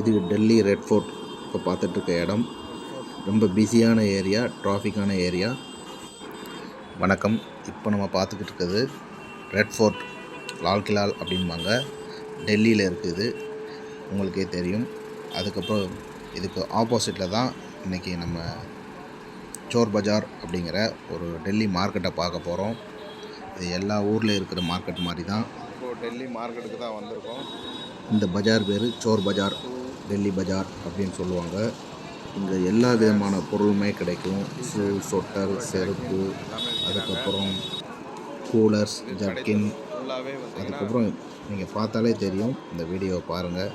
இது Delhi red fort இப்போ பார்த்துட்ருக்க இடம். ரொம்ப பிஸியான ஏரியா டிராஃபிக்கான ஏரியா வணக்கம். இப்போ நம்ம பார்த்துக்கிட்டு இருக்கிறது ரெட் ஃபோர்ட் லால் கிலால் அப்படிம்பாங்க. டெல்லியில் இருக்குது. உங்களுக்கே தெரியும். அதுக்கப்புறம் இதுக்கு ஆப்போசிட்டில் தான் இன்றைக்கி நம்ம சோர் பஜார் அப்படிங்கிற ஒரு டெல்லி மார்க்கெட்டை பார்க்க போகிறோம் இது எல்லா ஊரில் இருக்கிற மார்க்கெட் மாதிரி தான். இப்போ டெல்லி மார்க்கெட்டுக்கு தான் வந்திருக்கோம். இந்த பஜார் பேர் சோர் பஜார். டெல்லி பஜார் அப்படின்னு சொல்லுவாங்க. இங்கே எல்லா விதமான பொருளுமே கிடைக்கும். ஷூ சொட்டர் செருப்பு அதுக்கப்புறம் கூலர்ஸ் ஜர்க்கின். அதுக்கப்புறம் நீங்கள் பார்த்தாலே தெரியும். இந்த வீடியோவை பாருங்கள்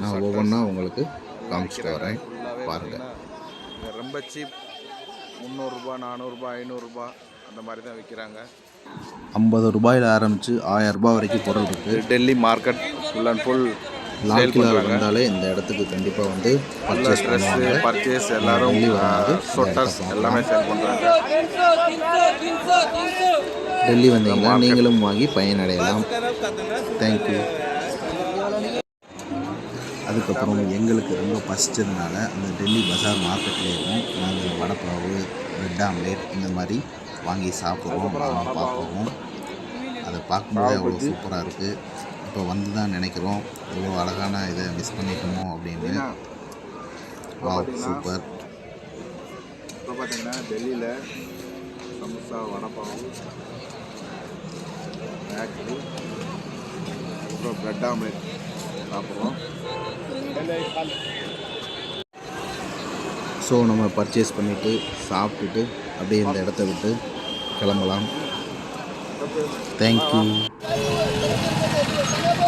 நான் ஒவ்வொன்றா உங்களுக்கு காமிச்சிட்டு வரேன். பாருங்கள் ரொம்ப சீப். முந்நூறுரூபா நானூறுரூபா ஐநூறுரூபா அந்த மாதிரி தான் விற்கிறாங்க ஐம்பது ரூபாயில் ஆரம்பித்து ஆயிரம் ரூபாய் வரைக்கும் பொருள் இருக்குது Delhi market full and full Lal Qila வந்தாலே இந்த இடத்துக்கு கண்டிப்பாக வந்து பர்ச்சேஸ் பண்ணுவாங்க. பர்ச்சேஸ் எல்லாரும் சொட்டர்ஸ் எல்லாமே சேல் பண்ணுறாங்க. டெல்லி வந்தீங்கன்னா நீங்களும் வாங்கி பயனடையலாம். தேங்க்யூ அதுக்கப்புறம் எங்களுக்கு ரொம்ப பசிச்சதுனால அந்த டெல்லி பஜார் மார்க்கெட்லேயும் நாங்கள் வடைப்பாவு பிரெட் ஆம்லேட் இந்த மாதிரி வாங்கி சாப்பிட்றோம் வாங்கி பார்ப்போம் அதை பார்க்கும்போது அவ்வளோ சூப்பராக இருக்குது இப்போ வந்து தான் நினைக்கிறோம். இவ்வளோ அழகான இதை மிஸ் பண்ணிட்டோமோ அப்படின்னு. சூப்பர் இப்போ பார்த்தீங்கன்னா டெல்லியில் சமோசா வடைப்பாவு மேக்ஸு அப்புறம் ப்ரெட் ஆம்லேட் சாப்பிட்றோம். ஸோ நம்ம பர்ச்சேஸ் பண்ணிவிட்டு சாப்பிட்டுட்டு அப்படியே இந்த இடத்த விட்டு கிளம்பலாம். தேங்க்யூ やった!